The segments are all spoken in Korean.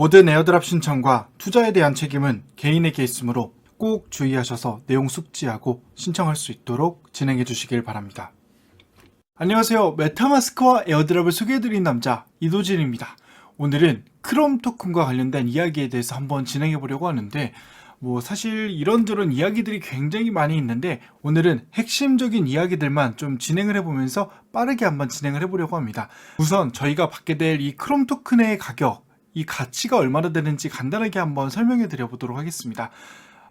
모든 에어드랍 신청과 투자에 대한 책임은 개인에게 있으므로 꼭 주의하셔서 내용 숙지하고 신청할 수 있도록 진행해 주시길 바랍니다. 안녕하세요. 메타마스크와 에어드랍을 소개해드린 남자 이도진입니다. 오늘은 크롬 토큰과 관련된 이야기에 대해서 한번 진행해 보려고 하는데 뭐 사실 이런저런 이야기들이 굉장히 많이 있는데 오늘은 핵심적인 이야기들만 좀 진행을 해보면서 빠르게 한번 진행을 해보려고 합니다. 우선 저희가 받게 될 이 크롬 토큰의 가격, 이 가치가 얼마나 되는지 간단하게 한번 설명해 드려 보도록 하겠습니다.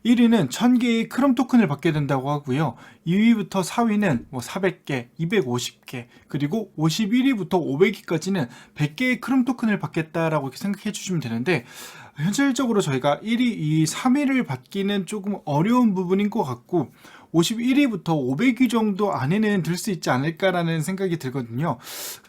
1위는 1000개의 크롬 토큰을 받게 된다고 하고요. 2위부터 4위는 뭐 400개, 250개, 그리고 51위부터 500위까지는 100개의 크롬 토큰을 받겠다라고 이렇게 생각해 주시면 되는데 현실적으로 저희가 1위, 2위, 3위를 받기는 조금 어려운 부분인 것 같고 51위부터 500위 정도 안에는 들 수 있지 않을까라는 생각이 들거든요.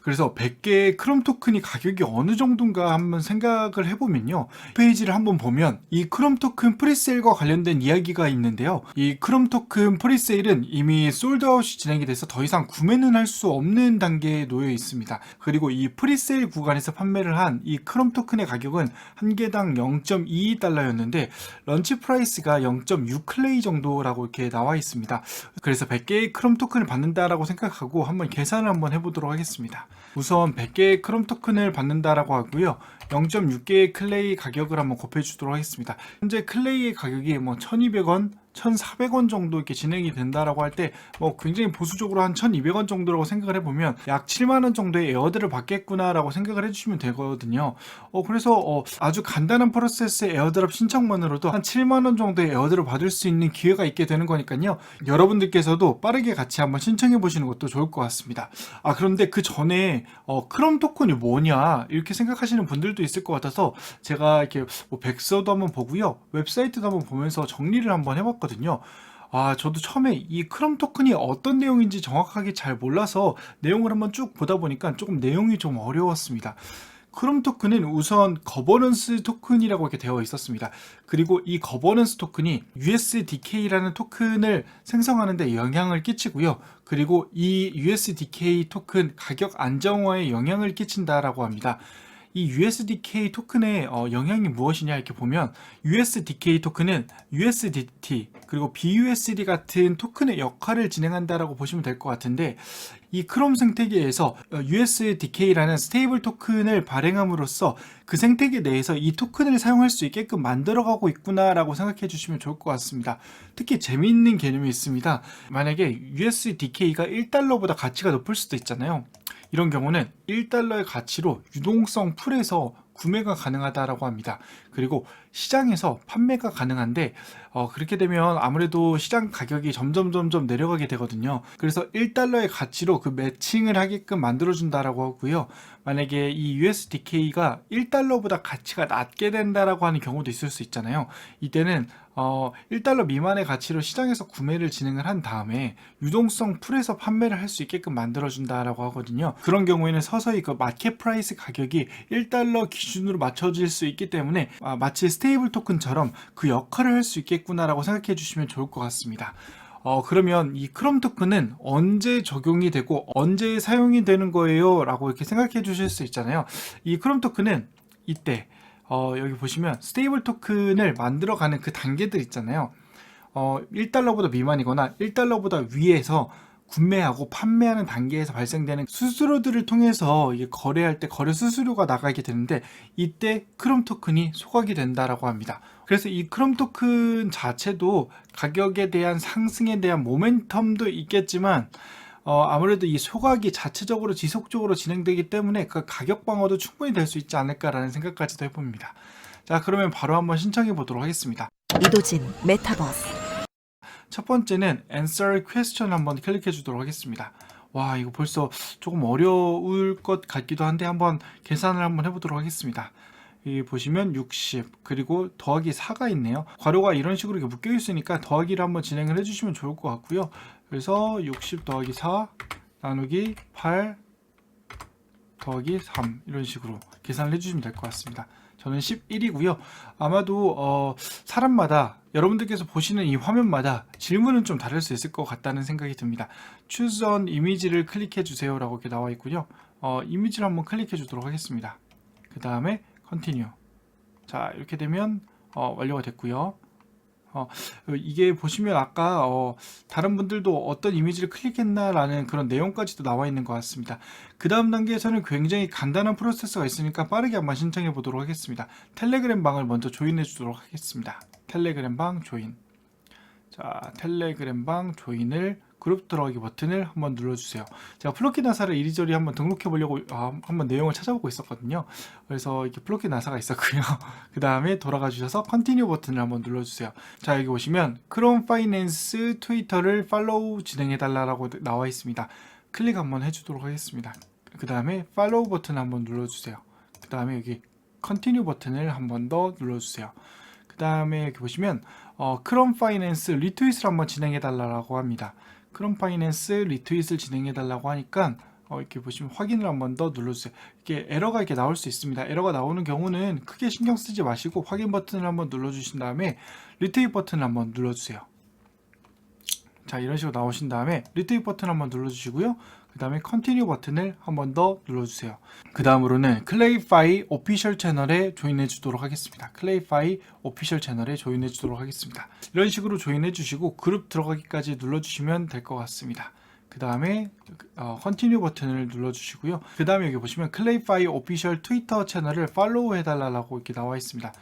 그래서 100개의 크롬 토큰이 가격이 어느 정도인가 한번 생각을 해보면요. 페이지를 한번 보면 이 크롬 토큰 프리세일과 관련된 이야기가 있는데요. 이 크롬 토큰 프리세일은 이미 솔드아웃이 진행이 돼서 더 이상 구매는 할 수 없는 단계에 놓여 있습니다. 그리고 이 프리세일 구간에서 판매를 한 이 크롬 토큰의 가격은 한 개당 0.22달러였는데 런치 프라이스가 0.6 클레이 정도라고 이렇게 나와 있습니다. 그래서 100개의 크롬 토큰을 받는다라고 생각하고 한번 계산을 한번 해보도록 하겠습니다. 우선 100개의 크롬 토큰을 받는다라고 하고요. 0.6개의 클레이 가격을 한번 곱해주도록 하겠습니다. 현재 클레이의 가격이 뭐 1200원, 1,400원 정도 이렇게 진행이 된다라고 할 때 뭐 굉장히 보수적으로 한 1,200원 정도라고 생각을 해보면 약 7만 원 정도의 에어드를 받겠구나라고 생각을 해주시면 되거든요. 어 그래서 어 아주 간단한 프로세스의 에어드랍 신청만으로도 한 7만 원 정도의 에어드를 받을 수 있는 기회가 있게 되는 거니까요. 여러분들께서도 빠르게 같이 한번 신청해 보시는 것도 좋을 것 같습니다. 아 그런데 그 전에 어 크롬 토큰이 뭐냐 이렇게 생각하시는 분들도 있을 것 같아서 제가 이렇게 뭐 백서도 한번 보고요, 웹사이트도 한번 보면서 정리를 한번 해봤 거든요. 아, 저도 처음에 이 크롬 토큰이 어떤 내용인지 정확하게 잘 몰라서 내용을 한번 쭉 보다 보니까 조금 내용이 좀 어려웠습니다. 크롬 토큰은 우선 거버넌스 토큰이라고 이렇게 되어 있었습니다. 그리고 이 거버넌스 토큰이 USDK라는 토큰을 생성하는데 영향을 끼치고요. 그리고 이 USDK 토큰 가격 안정화에 영향을 끼친다라고 합니다. 이 USDK 토큰의 어, 영향이 무엇이냐 이렇게 보면 USDK 토큰은 USDT 그리고 BUSD 같은 토큰의 역할을 진행한다라고 보시면 될 것 같은데 이 크롬 생태계에서 어, USDK라는 스테이블 토큰을 발행함으로써 그 생태계 내에서 이 토큰을 사용할 수 있게끔 만들어가고 있구나라고 생각해 주시면 좋을 것 같습니다. 특히 재미있는 개념이 있습니다. 만약에 USDK가 1달러보다 가치가 높을 수도 있잖아요. 이런 경우는 1달러의 가치로 유동성 풀에서 구매가 가능하다라고 합니다. 그리고 시장에서 판매가 가능한데 어, 그렇게 되면 아무래도 시장 가격이 점점 점점 내려가게 되거든요. 그래서 1달러의 가치로 그 매칭을 하게끔 만들어준다라고 하고요. 만약에 이 USDK가 1달러보다 가치가 낮게 된다라고 하는 경우도 있을 수 있잖아요. 이때는 어, 1달러 미만의 가치로 시장에서 구매를 진행을 한 다음에 유동성 풀에서 판매를 할 수 있게끔 만들어준다라고 하거든요. 그런 경우에는 서서히 그 마켓 프라이스 가격이 1달러 기준 으로 맞춰질 수 있기 때문에 아, 마치 스테이블 토큰처럼 그 역할을 할 수 있겠구나라고 생각해 주시면 좋을 것 같습니다. 어, 그러면 이 크롬 토큰은 언제 적용이 되고 언제 사용이 되는 거예요? 라고 이렇게 생각해 주실 수 있잖아요. 이 크롬 토큰은 이때 어, 여기 보시면 스테이블 토큰을 만들어가는 그 단계들 있잖아요. 어, 1달러보다 미만이거나 1달러보다 위에서 구매하고 판매하는 단계에서 발생되는 수수료들을 통해서 이게 거래할 때 거래 수수료가 나가게 되는데 이때 크롬 토큰이 소각이 된다라고 합니다. 그래서 이 크롬 토큰 자체도 가격에 대한 상승에 대한 모멘텀도 있겠지만 어, 아무래도 이 소각이 자체적으로 지속적으로 진행되기 때문에 그 가격 방어도 충분히 될 수 있지 않을까라는 생각까지도 해봅니다. 자, 그러면 바로 한번 신청해 보도록 하겠습니다. 이도진 메타버스 첫 번째는 answer question 한번 클릭해 주도록 하겠습니다. 와, 이거 벌써 조금 어려울 것 같기도 한데 한번 계산을 한번 해보도록 하겠습니다. 여기 보시면 60 그리고 더하기 4가 있네요. 괄호가 이런 식으로 이렇게 묶여 있으니까 더하기를 한번 진행을 해주시면 좋을 것 같고요. 그래서 60 더하기 4 나누기 8 더하기 3 이런 식으로 계산을 해주시면 될 것 같습니다. 저는 11이고요. 아마도 어, 사람마다 여러분들께서 보시는 이 화면마다 질문은 좀 다를 수 있을 것 같다는 생각이 듭니다. Choose on 이미지를 클릭해 주세요 라고 이렇게 나와 있고요. 어, 이미지를 한번 클릭해 주도록 하겠습니다. 그 다음에 Continue. 자 이렇게 되면 어, 완료가 됐고요. 어, 이게 보시면 아까 어, 다른 분들도 어떤 이미지를 클릭했나라는 그런 내용까지도 나와 있는 것 같습니다. 그 다음 단계에서는 굉장히 간단한 프로세스가 있으니까 빠르게 한번 신청해 보도록 하겠습니다. 텔레그램 방을 먼저 조인해 주도록 하겠습니다. 텔레그램 방 조인. 자, 텔레그램 방 조인을 그룹 들어가기 버튼을 한번 눌러주세요. 제가 플로키 나사를 이리저리 한번 등록해 보려고 아, 한번 내용을 찾아보고 있었거든요. 그래서 이렇게 플로키 나사가 있었고요. 그 다음에 돌아가 주셔서 컨티뉴 버튼을 한번 눌러주세요. 자 여기 보시면 크롬 파이낸스 트위터를 팔로우 진행해 달라고 나와 있습니다. 클릭 한번 해주도록 하겠습니다. 그 다음에 팔로우 버튼 한번 눌러주세요. 그 다음에 여기 컨티뉴 버튼을 한번 더 눌러주세요. 그 다음에 여기 보시면 어, 크롬 파이낸스 리트윗을 한번 진행해 달라고 합니다. 크롬 파이낸스 리트윗을 진행해 달라고 하니까 어, 이렇게 보시면 확인을 한 번 더 눌러주세요. 이게 에러가 이렇게 나올 수 있습니다. 에러가 나오는 경우는 크게 신경 쓰지 마시고 확인 버튼을 한번 눌러주신 다음에 리트윗 버튼을 한번 눌러주세요. 자 이런 식으로 나오신 다음에 리트윗 버튼 한번 눌러주시고요. 그 다음에 컨티뉴 버튼을 한 번 더 눌러주세요. 그 다음으로는 클레이파이 오피셜 채널에 조인해 주도록 하겠습니다. 클레이파이 오피셜 채널에 조인해 주도록 하겠습니다. 이런 식으로 조인해 주시고 그룹 들어가기까지 눌러주시면 될 것 같습니다. 그 다음에 어, 컨티뉴 버튼을 눌러주시고요. 그 다음에 여기 보시면 클레이파이 오피셜 트위터 채널을 팔로우 해달라고 이렇게 나와 있습니다.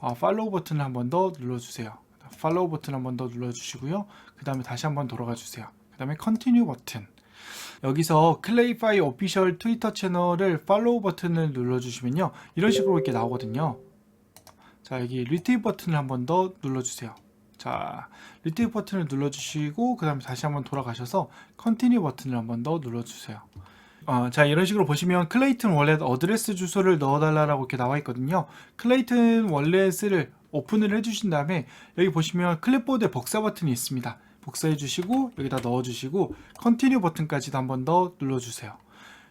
어, 팔로우 버튼을 한 번 더 눌러주세요. 팔로우 버튼 한 번 더 눌러주시고요. 그 다음에 다시 한 번 돌아가 주세요. 그 다음에 컨티뉴 버튼. 여기서 클레이파이 오피셜 트위터 채널을 팔로우 버튼을 눌러주시면요. 이런 식으로 이렇게 나오거든요. 자, 여기 리트윗 버튼을 한 번 더 눌러주세요. 자, 리트윗 버튼을 눌러주시고, 그 다음에 다시 한번 돌아가셔서 컨티뉴 버튼을 한 번 더 눌러주세요. 어, 자 이런 식으로 보시면 클레이튼 월렛 어드레스 주소를 넣어달라고 이렇게 나와 있거든요. 클레이튼 월렛을 오픈을 해주신 다음에 여기 보시면 클립보드에 복사 버튼이 있습니다. 복사해 주시고 여기다 넣어 주시고 컨티뉴 버튼까지도 한 번 더 눌러 주세요.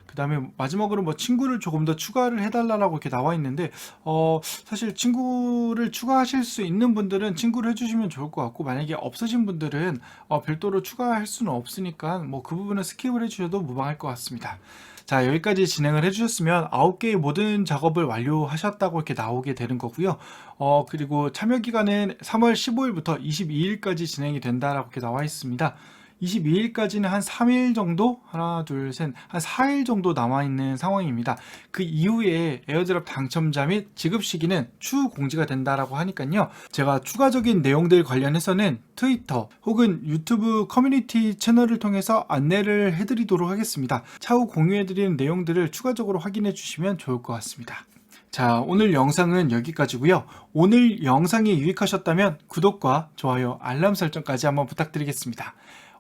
그 다음에 마지막으로 뭐 친구를 조금 더 추가를 해달라고 이렇게 나와 있는데 어 사실 친구를 추가하실 수 있는 분들은 친구를 해주시면 좋을 것 같고 만약에 없으신 분들은 어 별도로 추가할 수는 없으니까 뭐 그 부분은 스킵을 해주셔도 무방할 것 같습니다. 자 여기까지 진행을 해주셨으면 9개의 모든 작업을 완료하셨다고 이렇게 나오게 되는 거고요. 어 그리고 참여 기간은 3월 15일부터 22일까지 진행이 된다라고 이렇게 나와 있습니다. 22일까지는 한 3일 정도 하나 둘 셋 한 4일 정도 남아 있는 상황입니다. 그 이후에 에어드랍 당첨자 및 지급 시기는 추후 공지가 된다라고 하니까요. 제가 추가적인 내용들 관련해서는 트위터 혹은 유튜브 커뮤니티 채널을 통해서 안내를 해드리도록 하겠습니다. 차후 공유해드리는 내용들을 추가적으로 확인해 주시면 좋을 것 같습니다. 자, 오늘 영상은 여기까지고요. 오늘 영상이 유익하셨다면 구독과 좋아요, 알람 설정까지 한번 부탁드리겠습니다.